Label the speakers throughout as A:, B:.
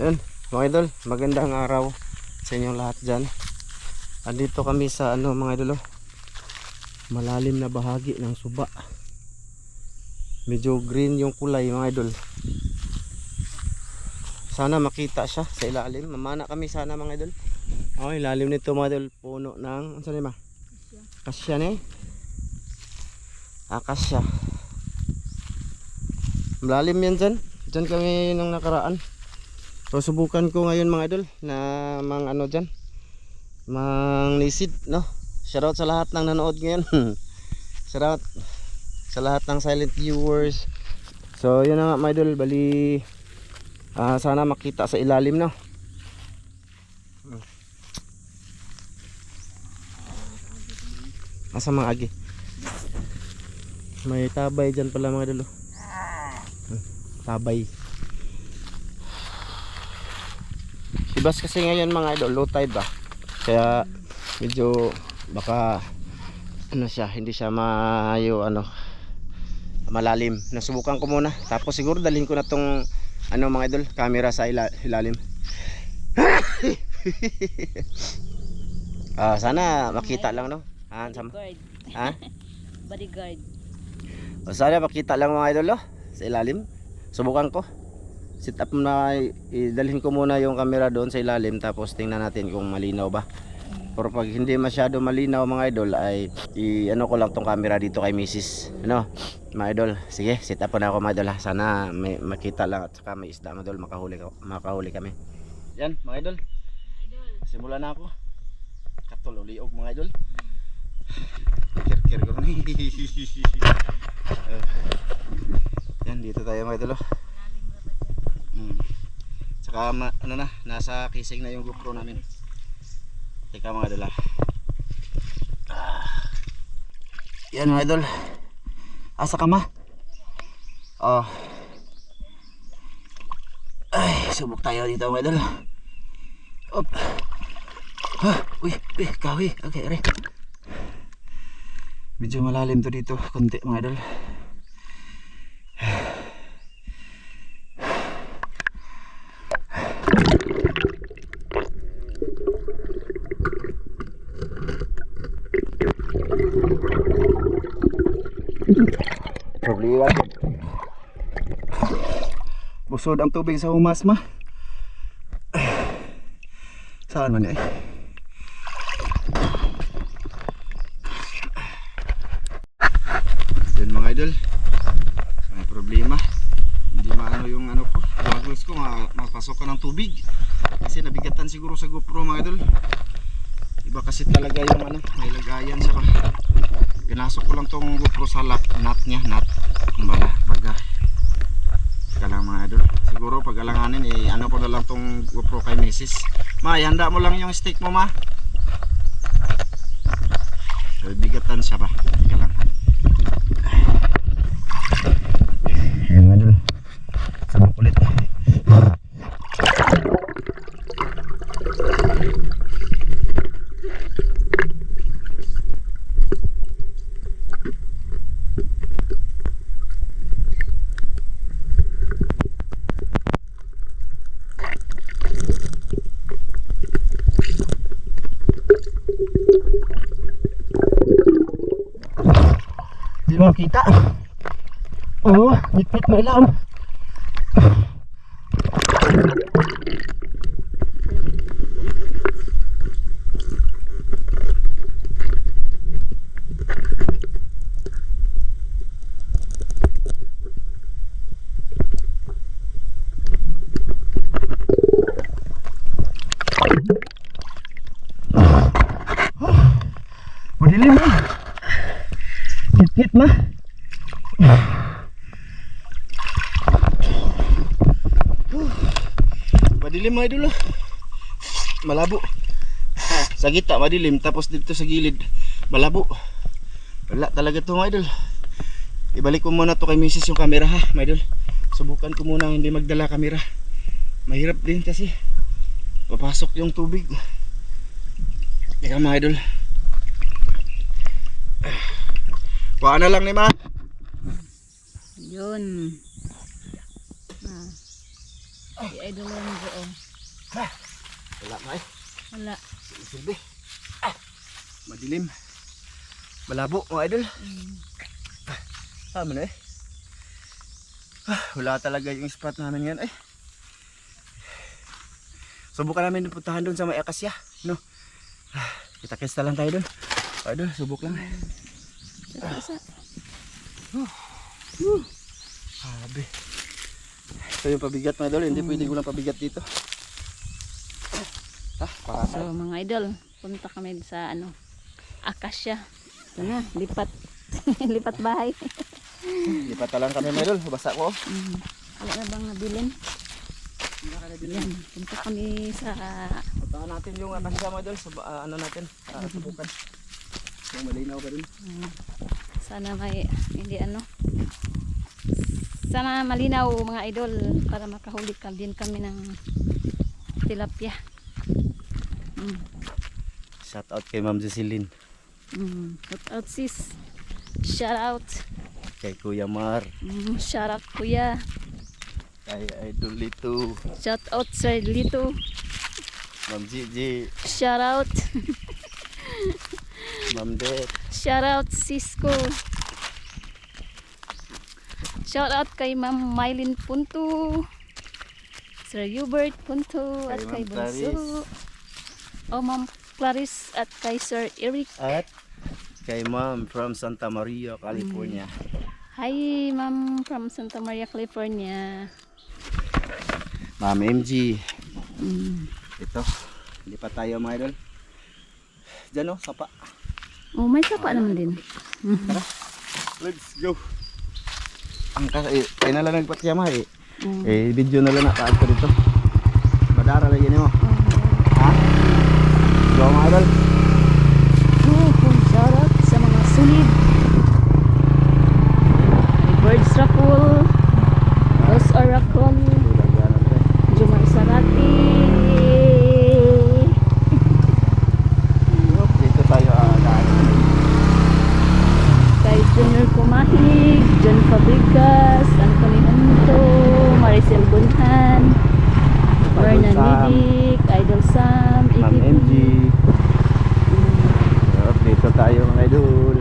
A: Ayun, mga idol, magandang araw sa inyong lahat dyan. Andito kami sa ano mga idol, oh, malalim na bahagi ng suba. Medyo green yung kulay mga idol. Sana makita siya sa ilalim. Mamana kami sana mga idol. Oh, ilalim nito mga idol, puno ng, ano saan? Kasya ne? Akasya. Malalim yan dyan. Dyan kami nung nakaraan. So subukan ko ngayon mga idol na mang ano dyan. Mang nisid no. Shoutout sa lahat ng nanood ngayon. Shoutout sa lahat ng silent viewers. So yun na nga mga idol. Bali ah, sana makita sa ilalim no. Asa mga agi? May tabay dyan pala mga idol. oh. Tabay. Ibas kasi ngayon mga idol, low tide ba? Kaya medyo baka ano siya, hindi siya mayo ano malalim. Nasubukan ko muna. Tapos siguro dalhin ko na tong ano mga idol, camera sa ila- ilalim. Ah, sana makita lang no. Ah, sam-
B: Bodyguard.
A: ha?
B: Bodyguard.
A: O sana makita lang mga idol oh, sa ilalim. Subukan ko. Sit up na idalhin ko muna yung camera doon sa ilalim tapos tingnan natin kung malinaw ba. Pero pag hindi masyado malinaw mga idol ay i ano ko lang tong camera dito kay Mrs. Ano? Mga idol, sige, sit up na ako mga idol ha. Sana may makita lang at saka may isda mga idol makahuli ka- makahuli kami. Yan mga idol. Simulan na ako. Katol uliog mga idol. Kir-kir ko ni. Yan dito tayo mga idol. oh. Mm. Tsaka ma- ano na, nasa kising na yung GoPro namin. Teka mga idol ah. Ah. Yan mga idol. Asa ka ma? Oh. Ay, subok tayo dito mga idol. Op. Ha, uy, uy, kawi. Okay, are. Medyo malalim to dito, konti mga idol. Problema. Busod ang tubig sa humas ma. Saan man eh? Yan mga idol. May problema. Hindi maano yung ano ko. Goggles ko ma mapasok ka ng tubig. Kasi nabigatan siguro sa GoPro mga idol. Iba kasi talaga yung ano, may lagayan sa. Pinasok ko lang tong GoPro sa lock, nut niya, nut. Kumbaga, baga. Teka lang mga idol. Siguro pag alanganin, eh, ano ko na lang tong GoPro kay. Ma, ihanda mo lang yung stick mo ma. So, bigatan siya ba? Teka lang. Ayan mga idol. Sabok ulit. Hindi mo makita. Oh, ngit-ngit mo ilam. Madilim mo. Ngit-ngit ma. Madilim mga idol ah. Malabo. Sa gitna madilim tapos dito sa gilid malabo. Wala talaga to mga idol. Ibalik ko muna to kay misis yung camera ha mga idol. Subukan ko muna hindi magdala camera. Mahirap din kasi. Papasok yung tubig. Teka mga idol. Kuha na lang ni ma.
B: Yun. Si Idol Rambo, oh.
A: Wala na eh.
B: Wala.
A: Silbi. Ah, madilim. Malabo mga idol.
B: Mm.
A: Tama na eh. Ah, wala talaga yung spot namin ngayon eh. Subukan namin puntahan doon sa may akasya. No? Ah, Kita-kits na lang tayo doon. Idol, subok lang.
B: Sa isa.
A: Sabi. Ito yung pabigat mga idol. Hindi pwede lang pabigat dito. Ah, para
B: So mga idol, punta kami sa ano, Akasya. Ito na, lipat. lipat bahay.
A: Lipat na lang kami mga idol. Basa ko.
B: Mm. Wala na bang nabilin? Yan, punta kami sa
A: Puntahan natin yung akasya mga idol. Sub- ah, ano natin. Para subukan. Yung malinaw pa rin.
B: Mm. sana may hindi ano sana malinaw mga idol para makahuli ka din kami ng tilapia mm.
A: Shout out kay Ma'am Jocelyn.
B: Mm. shout out sis shout out
A: Kay Kuya Mar.
B: mm. shout out kuya
A: Kay Idol Lito.
B: shout out sir Lito
A: Ma'am Gigi.
B: shout out
A: Ma'am Det.
B: shout out Cisco shout out kay Ma'am Mylin Punto Sir Hubert Punto at
A: Kay
B: kay
A: Ma'am
B: Bunso
A: Clarice.
B: oh Ma'am Clarice at kay Sir Eric
A: At kay Ma'am from Santa Maria, California.
B: Hi Ma'am from Santa Maria, California
A: Ma'am MG.
B: mm.
A: Ito. Hindi pa tayo mga idol. Diyan o, sapa.
B: oh may sapa naman din
A: Let's go. Ang ka eh, ay na lang nagpatyama eh.
B: mm.
A: Eh, video na lang nakaad ko dito. Madara lagi nimo. Ha? Go mga idol.
B: Oh, kung shoutout sa mga sunid. Birds Rakul, Los Oracle, Jumar Sarati.
A: Dito tayo ah, daan.
B: Kay Junior Kumahig, John Fabrigas, Anthony Hunto, Maricel Bunhan, Vernon
A: Sam.
B: Nidik, Idol Sam,
A: Ma'am
B: Iggy
A: MG. Yup, dito tayo mga idol.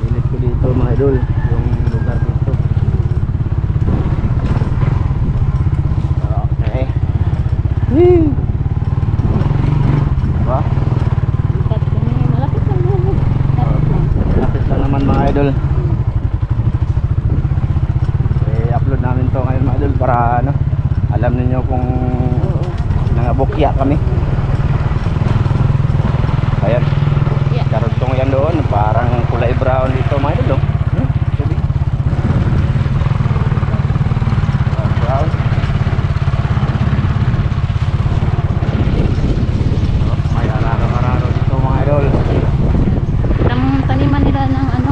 A: Pilit ko dito mga idol. Yung lugar dito. Okay. Woo! Diba?
B: Lipat kami, malapit lang naman. Malapit lang.
A: Lapit lang naman mga idol. Eh, upload namin to ngayon mga idol para ano, alam niyo kung
B: Oo.
A: nangabukya kami. Ayan.
B: Yeah.
A: Karugtong yan doon, parang kulay brown dito mga idol. oh. Hmm? Sabi. Ah, Brown. Oh, May araro-araro dito mga idol.
B: Ang taniman nila ng ano,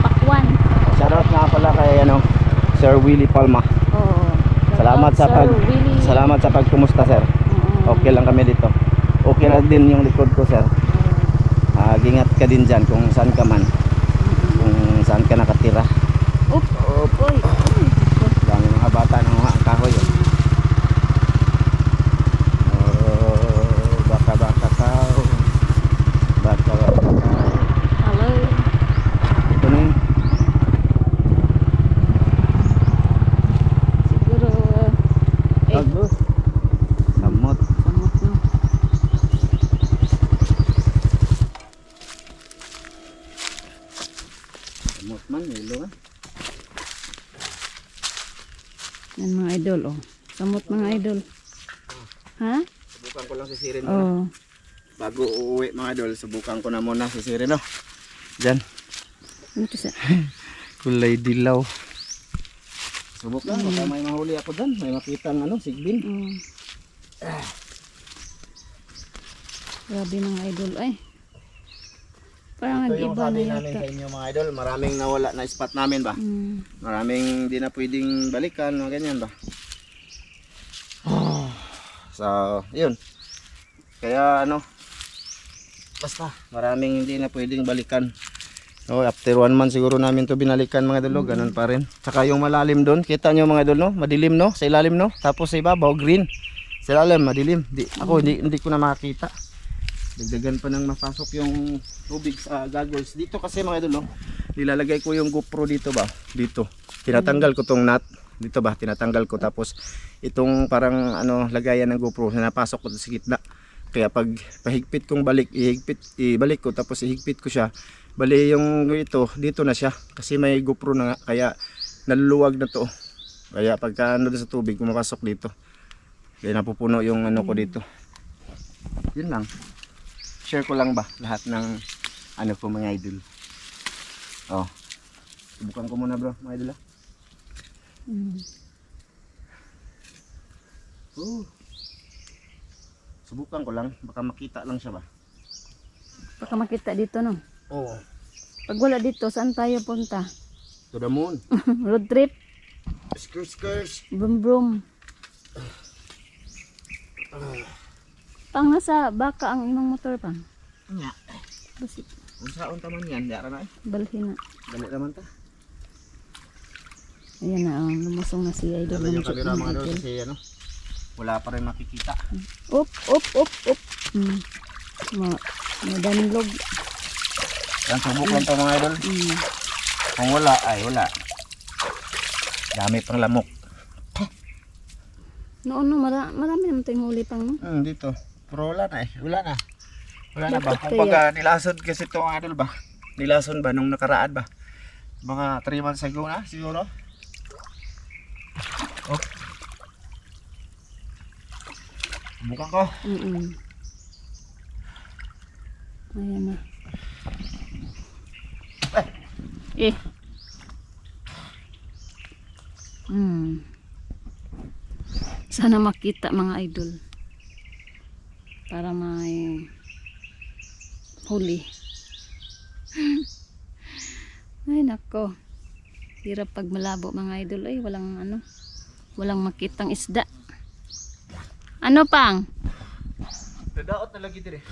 B: pakwan.
A: Shoutout nga pala kay ano, Sir Willie Palma.
B: Oo.
A: Salamat sa pag
B: Willie.
A: Salamat sa pagkumusta sir.
B: Oo.
A: Okay lang kami dito. Okay lang din yung likod ko sir. Ah, ingat ka din diyan kung saan ka man. Kung saan ka nakatira.
B: Up, up, oy. Uy,
A: Dami mga bata ng mga kahoy. Oh. Oh, baka baka tao. Baka baka tao.
B: Hello.
A: Ito na yun.
B: Siguro, eh,
A: Agos. Samot.
B: samot no.
A: Samot man. Hilo man.
B: Yan mga idol, oh. Samot mga idol. Ha?
A: Subukan ko sisirin muna.
B: Oo.
A: Bago uuwi mga idol, subukan ko na muna sisirin. No? Diyan.
B: Ito sa...
A: Kulay dilaw. Subok lang, baka may mahuli ako dyan. May makita ng ano, sigbin.
B: Oh. Grabe mga idol, ay. Parang
A: Ito yung
B: nag-iba na
A: sabi namin sa inyo mga idol, maraming nawala na spot namin ba?
B: Mm.
A: Maraming di na pwedeng balikan, mga ganyan ba? So, yun. Kaya ano, basta maraming hindi na pwedeng balikan. Oh, after one month siguro namin to binalikan mga idol, no? ganun pa rin. Tsaka yung malalim doon, kita nyo mga idol, no? Madilim, no? Sa ilalim, no? Tapos sa ibabaw, green. Sa ilalim, madilim. Di, ako, hindi, hindi ko na makakita. Dagdagan pa nang mapasok yung tubig sa goggles. Dito kasi mga idol, no? Nilalagay ko yung GoPro dito ba? Dito. Tinatanggal ko tong nut. Dito ba? Tinatanggal ko. Tapos, itong parang ano, lagayan ng GoPro, napasok ko sa gitna. Kaya pag pahigpit kong balik, ihigpit, ibalik ko tapos ihigpit ko siya. Bali yung ito, dito na siya kasi may GoPro na nga kaya naluluwag na to. Kaya pagka ano sa tubig, pumapasok dito. Kaya napupuno yung ano ko dito. Yun lang. Share ko lang ba lahat ng ano ko mga idol. Oh. Subukan ko muna bro, mga idol ah.
B: Mm.
A: Oh. Subukan ko lang, baka makita lang siya ba.
B: Baka makita dito no.
A: Oo.
B: Pag wala dito, saan tayo punta?
A: To the moon.
B: Road trip,
A: Skirts, skirts.
B: brum brum. Pang nasa baka ang imong motor pang.
A: Nya.
B: Basi
A: Kung saan taman yan, di na eh.
B: balhin na.
A: Dali naman ta.
B: Ayan na, oh, lumusong na si Idol.
A: Dali yung
B: ng
A: camera mga idol
B: Idol.
A: kasi ano, wala pa rin makikita.
B: Up, up, up, up. Hmm. Ma, madanlog.
A: Yan, subok lang to mga idol.
B: Hmm.
A: Kung wala, ay wala. Dami pang lamok.
B: Noon, no, mara, marami naman tayong huli pang, no?
A: Hmm, dito. Pero wala na eh. Wala na. Wala na ba? Kung baga nilason kasi ito mga idol ba? Nilason ba nung nakaraan ba? Mga 3 months ago na siguro. Oh. Bukan ko.
B: Mm Ayan na. Eh. Hmm. Sana makita mga idol. Para may huli. Ay nako. Hirap pag malabo mga idol. Ay walang ano. Walang makitang isda. Ano pang?
A: Dadaot na lagi dire.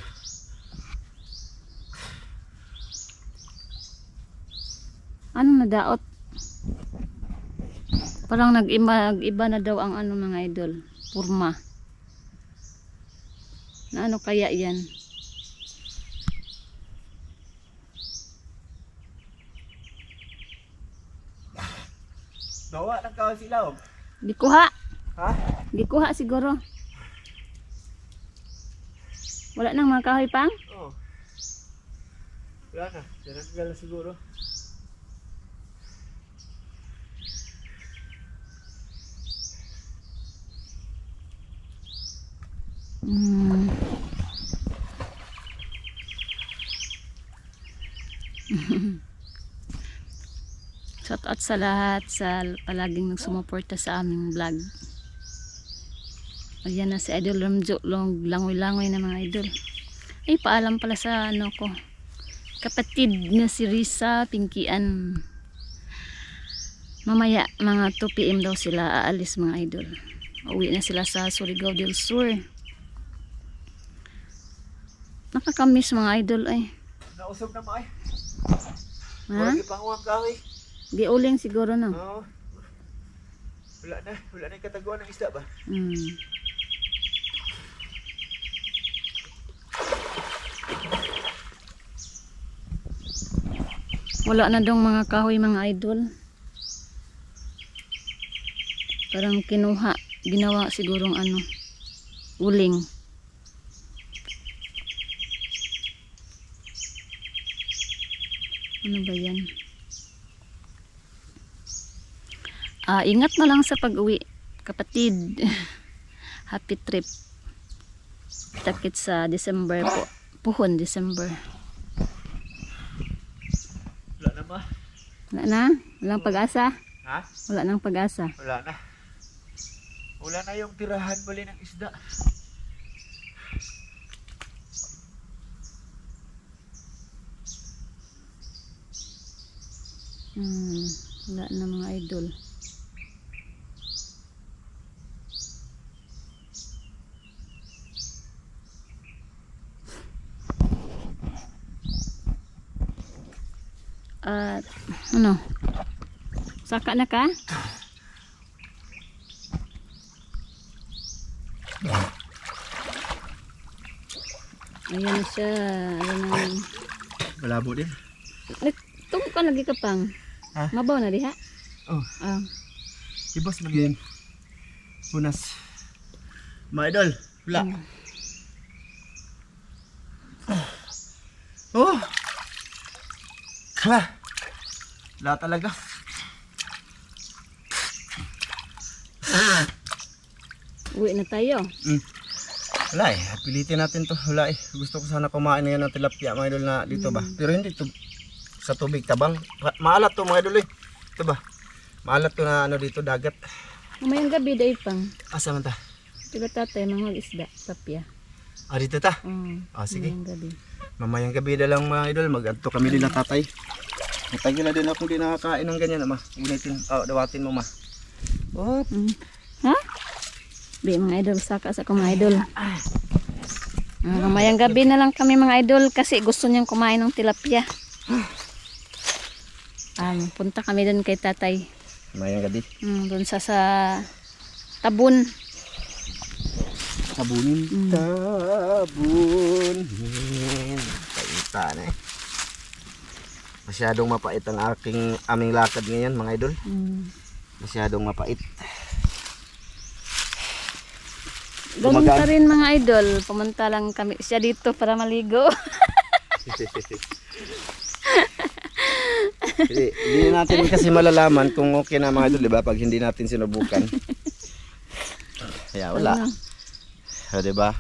B: Anong nadaot? Parang nag-iba, nag-iba na daw ang ano mga idol. Purma. Na ano kaya yan?
A: Dawa ng kawan silaw.
B: Di kuha.
A: Ha?
B: Di kuha siguro. Wala nang mga kahoy pang?
A: Oo. Oh. Wala na. Tinatanggal na siguro.
B: Hmm. Shout out sa lahat sa palaging nagsumuporta sa aming vlog. Ayan na si Idol Ramjo, long, langoy-langoy na mga idol. Ay, paalam pala sa ano ko. Kapatid na si Risa Pinkian. Mamaya, mga 2 p.m. daw sila aalis mga idol. Uwi na sila sa Surigao del Sur. Nakakamiss mga idol ay.
A: Nausog na mo ay.
B: Ha?
A: Wala pang uwang.
B: Di uling siguro no.
A: Oo. Wala na. Wala na yung kataguan ng isda ba?
B: Hmm. Wala na dong mga kahoy mga idol. Parang kinuha, ginawa sigurong ano, uling. Ano ba yan? Ah, ingat na lang sa pag-uwi, kapatid. Happy trip. Takit sa December po. Puhon, December.
A: Wala na ba?
B: Wala na? Walang pag-asa?
A: Ha?
B: Wala nang pag-asa.
A: Wala na. Wala na yung tirahan bali ng isda.
B: Hmm, wala na mga idol. Ano? Saka na ka? Ayan na siya. Ayan na.
A: Malabo din.
B: Tung ka lagi ka pang.
A: Ha?
B: Mabaw na diha?
A: Oh,
B: Ah.
A: ibas lagi yan. Punas. Mga idol, wala. Oh! Kala! Wala talaga.
B: Uwi na tayo.
A: Mm. Wala eh, pilitin natin to. Wala eh. Gusto ko sana kumain na yan ng tilapia mga idol na dito ba. Pero hindi to sa tubig tabang. Ma- Maalat to mga idol eh. Ito ba? Maalat to na ano dito dagat.
B: Mamayang gabi dahil pang.
A: Asa man ta?
B: Diba tatay, mga isda, tapya.
A: Ah dito ta.
B: Mm.
A: Ah sige.
B: Mamayang gabi.
A: Mamayang gabi na lang mga idol. Mag-adto kami nila tatay. Matagal na din ako di nakakain ng ganyan ma. Unitin, oh, dawatin mo ma. Oh,
B: Mm. Ha? Di mga idol, saka sa mga idol. Ah, mamayang gabi na lang kami mga idol kasi gusto niyang kumain ng tilapia. Um, punta kami doon kay tatay.
A: mamayang gabi.
B: Mm, doon sa sa tabun.
A: Tabunin.
B: Mm.
A: Tabunin. Paita na eh. Masyadong mapait ang aking aming lakad ngayon mga idol.
B: Mm.
A: Masyadong mapait.
B: Ganun pa rin mga idol. Pumunta lang kami siya dito para maligo.
A: Hindi, hindi natin kasi malalaman kung okay na mga idol, di ba? Pag hindi natin sinubukan. Kaya wala.
B: Ano?
A: O, di ba?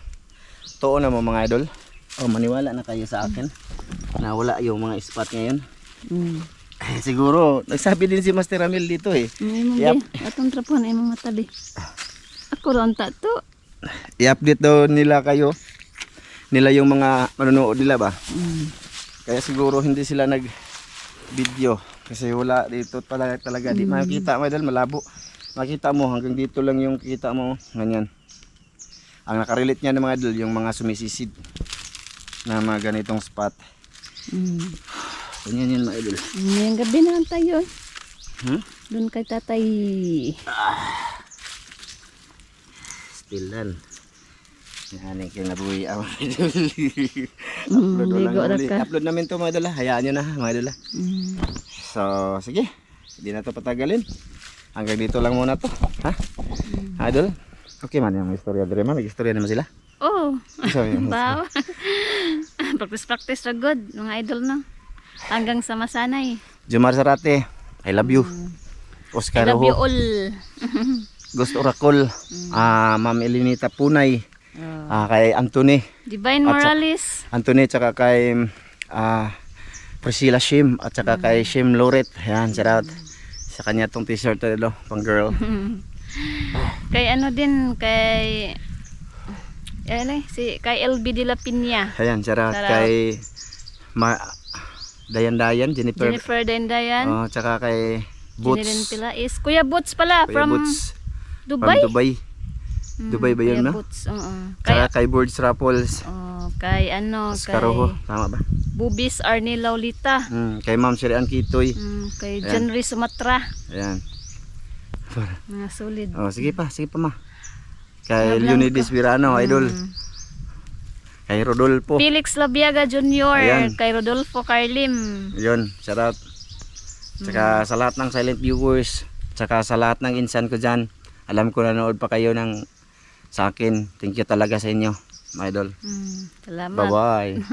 A: Totoo na mo mga idol. O, maniwala na kayo sa akin na wala yung mga spot ngayon.
B: Mm.
A: Eh, siguro, nagsabi din si Master Ramil dito eh.
B: Ay mong
A: Yep.
B: atong trapuhan ay mong matabi. Ako ron tato.
A: I-update daw nila kayo. Nila yung mga manonood nila ba?
B: Mm.
A: Kaya siguro hindi sila nag video kasi wala dito talaga talaga di makita mo dahil malabo. Makita mo hanggang dito lang yung kita mo ganyan. Ang nakarelate niya ng mga idol yung mga sumisisid na mga ganitong spot.
B: Mm.
A: Ganyan yun mga idol.
B: Ngayong gabi na lang tayo.
A: Hmm?
B: Doon kay tatay.
A: Stilan. Yan yung kinabuhi ang mga idol.
B: Mm,
A: upload,
B: ra
A: huli.
B: ka.
A: upload namin to mga idol. ha. Hayaan nyo na mga idol. ha.
B: Mm.
A: So, sige. Hindi na to patagalin. Hanggang dito lang muna to. Ha? Ha, Idol? Okay man yung istorya dire man. Nag-istorya naman sila.
B: Oh,
A: So, yun.
B: baw. practice practice ra good mga idol no. Hanggang sa masanay.
A: Jumar Sarate, I love you. Oscar
B: I love you all.
A: Ghost Oracle, ah Ma'am Elinita Punay,
B: Oh.
A: ah, kay Anthony,
B: Divine
A: At
B: Morales.
A: Anthony tsaka kay ah Priscilla Shim at saka kay Shim Loret. Ayan, shout out. Sa kanya tong t-shirt na ito, pang girl.
B: Kay ano din kay ano eh, si kay LB de la Piña.
A: Ayan, shout out
B: Shout out.
A: kay Ma Dayan Dayan, Jennifer.
B: Jennifer Dendayan.
A: Oh, tsaka kay Boots.
B: Jenilyn Pilais. Kuya Boots pala
A: Kuya
B: from
A: Boots.
B: Dubai.
A: From Dubai.
B: Mm,
A: Dubai ba yun,
B: Kuya
A: no?
B: Boots, oo.
A: Tsaka
B: Kaya,
A: kay Birds Raffles.
B: oh, kay ano,
A: Oscar
B: kay.
A: Tama ba?
B: Bubis Arnie Laulita.
A: Mm, kay Ma'am Sirian Kitoy.
B: Mm, kay
A: Ayan.
B: Jenry Sumatra.
A: Ayan.
B: Mga solid.
A: Oh, sige pa, sige pa ma. Kay Leonidas Virano, idol.
B: Mm.
A: Kay Rodolfo.
B: Felix Labiaga Jr.
A: Ayan.
B: Kay Rodolfo Carlim.
A: Yun, shout out. Tsaka sa lahat ng silent viewers, tsaka sa lahat ng insan ko dyan, alam ko nanood pa kayo ng sa akin. Thank you talaga sa inyo, my idol.
B: Mm, salamat.
A: Bye-bye.